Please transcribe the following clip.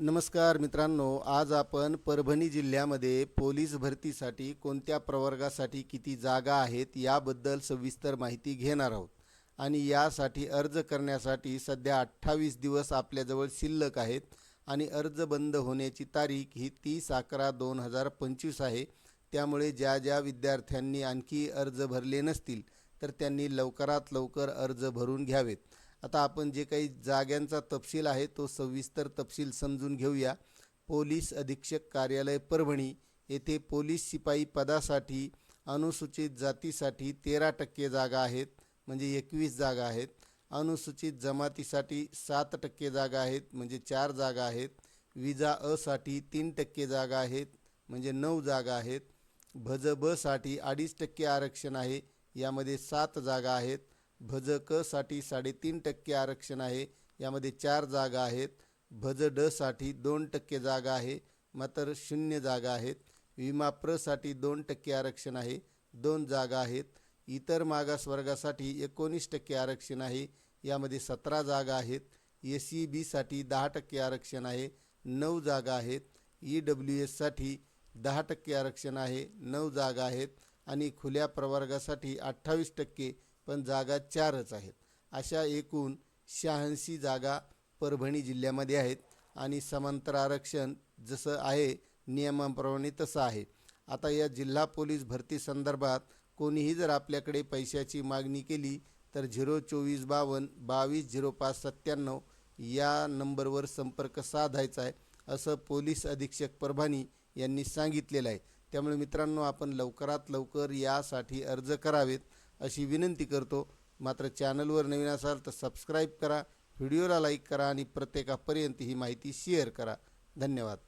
नमस्कार मित्रांनो आज आपण परभणी जिल्ह्यामध्ये पोलीस भरतीसाठी कोणत्या प्रवर्गासाठी किती जागा आहेत याबद्दल सविस्तर माहिती घेणार आहोत. आणि यासाठी अर्ज करण्यासाठी सध्या अठ्ठावीस दिवस आपल्याजवळ शिल्लक आहेत आणि अर्ज बंद होण्याची तारीख ही तीस अकरा दोन हजार पंचवीस आहे. त्यामुळे ज्या ज्या विद्यार्थ्यांनी आणखी अर्ज भरले नसतील तर त्यांनी लवकरात लवकर अर्ज भरून घ्यावेत. आता आपण जे काही जाग्यांचा तपशील आहे तो सविस्तर तपशील समजून घेऊया. पोलीस अधीक्षक कार्यालय परभणी येथे पोलीस शिपाई पदासाठी अनुसूचित जातीसाठी तेरा टक्के जागा आहेत म्हणजे एकवीस जागा आहेत. अनुसूचित जमातीसाठी सात टक्के जागा आहेत म्हणजे चार जागा आहेत. विजा असाठी तीन टक्के जागा आहेत म्हणजे नऊ जागा आहेत. भज बसाठी अडीच टक्के आरक्षण आहे यामध्ये सात जागा आहेत. भज क साठी साडेतीन टक्के आरक्षण आहे. यामध्ये चार जागा आहेत. भज ड साठी दोन टक्के जागा आहे. मात्र शून्य जागा आहेत. विमा प्रसाठी दोन टक्के आरक्षण आहे. दोन जागा आहेत. इतर मागासवर्गासाठी एकोणीस टक्के आरक्षण आहे. यामध्ये सतरा जागा आहेत. एस ई बीसाठी दहा टक्के आरक्षण आहे. नऊ जागा आहेत. ई डब्ल्यू एससाठी दहा टक्के आरक्षण आहे. नऊ जागा आहेत. आणि खुल्या प्रवर्गासाठी अठ्ठावीस टक्के पण जागा चारच आहेत. अशा एकूण शहाऐंशी जागा परभणी जिल्ह्यामध्ये आहेत आणि समांतर आरक्षण जसं आहे नियमाप्रमाणे तसं आहे. आता या जिल्हा पोलीस भरती संदर्भात कोणीही जर आपल्याकडे पैशाची मागणी केली तर झिरो चोवीस बावन्न बावीस झिरो पाच सत्त्याण्णव या नंबरवर संपर्क साधायचा आहे असं पोलीस अधीक्षक परभणी यांनी सांगितलेलं आहे. त्यामुळे मित्रांनो आपण लवकरात लवकर यासाठी अर्ज करावेत. अशी विनंती करतो. मात्र चॅनलवर नवीन असाल तर सबस्क्राईब करा व्हिडिओला लाईक करा आणि प्रत्येकापर्यंत ही माहिती शेअर करा. धन्यवाद.